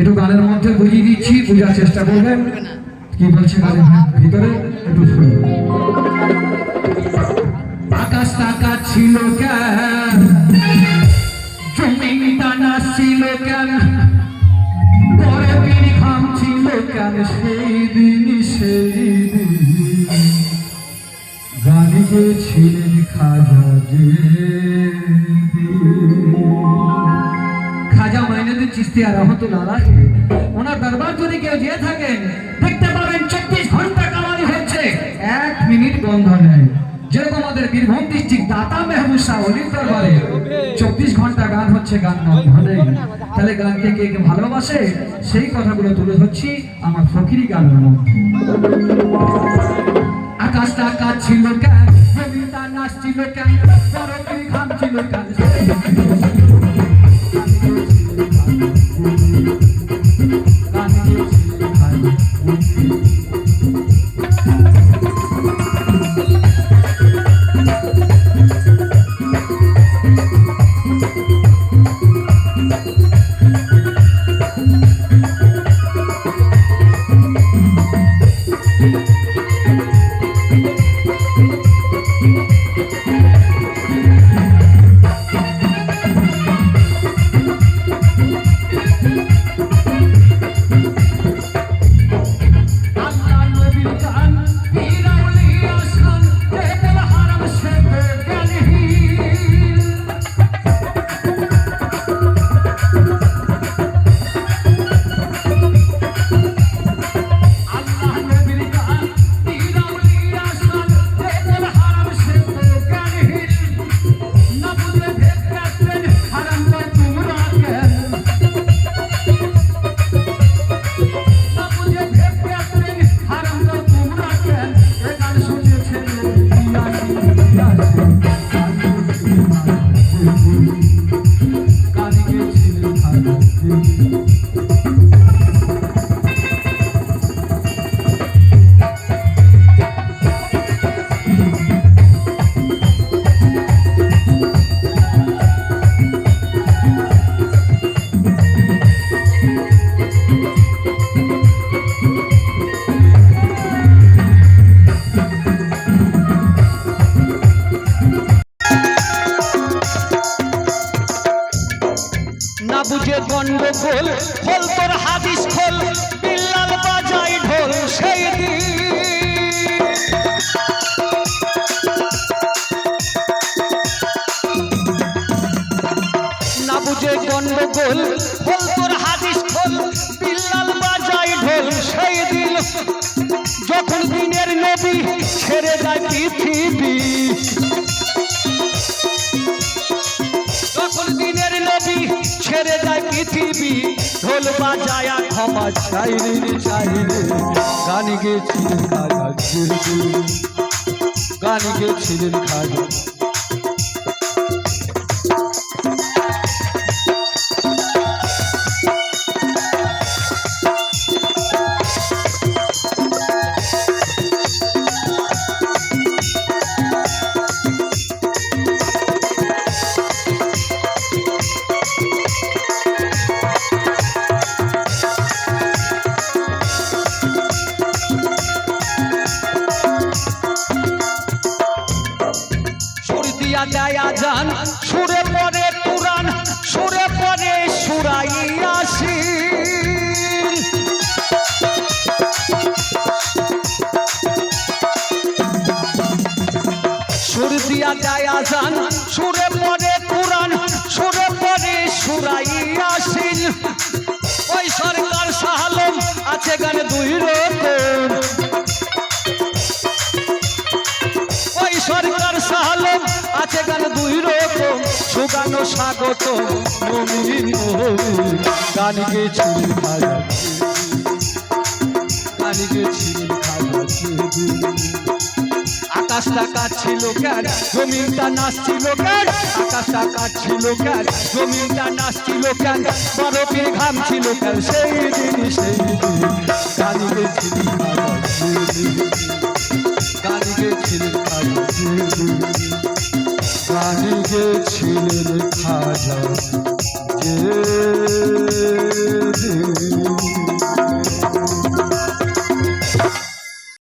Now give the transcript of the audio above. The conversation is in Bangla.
একটু গানের মধ্যে বুঝিয়ে দিচ্ছি, বোঝার চেষ্টা করবেন। কি বলছে গানের ভিতরে? একটু শুনুন। আকাশ টাকা ছিল কেন? জমিটা না ছিল কেন? পরে খাম ছিল সেই দিন সেই দিন খাজা যে চিস্তিয়া রহমতুল্লাহ ওনার দরবার যদি কেউ যেয়ে থাকেন দেখতে পাবেন চব্বিশ ঘণ্টা কামালি হচ্ছে এক মিনিট বন্ধ নেই। যেরকম আমাদের বীরভূম ডিস্ট্রিক্ট দাতা মেহবুব শাহ অলির দরবারে চব্বিশ ঘণ্টা গান হচ্ছে, গান বন্ধ নেই তাহলে গানকে কে কে ভালোবাসে, সেই কথাগুলো তুলে ধরছি আমার ফকিরি গানের মধ্যে। আকাশটা কাজ ছিল কেন? জমিটা নাচ ছিল কেন না বুঝে গন্ডগোল খোল তোর হাদিস খোল, বিল্লাল বাজাই ঢোল সেই দিন। না বুঝে গন্ডগোল খোল ঢোল বাজায়া ক্ষমা চাই রে চাই রে গান গেছিলেন খাজা গান গেছিলেন খাজা। দিয়া দেয়া যান, সুরে পরে পুরাণ, সুরে পরে সুরাই আসি সুর দিয়া দেয়া যান, সুরে পরে পুরাণ, সুরে পরে সুরাই ওই সরকার সাহালম সুগানো স্বাগত মমিন গান খাজা গান খাজা আকাশটা কাটছিল কেন জমিনটা নাচছিল কেন আকাশটা কাটছিল কেন জমিনটা নাচছিল কেন? বরফের ঘাম ছিল কেন? সেই দিন সেই দিন। গান গেছিলেন যে ছিলেন খাজা যে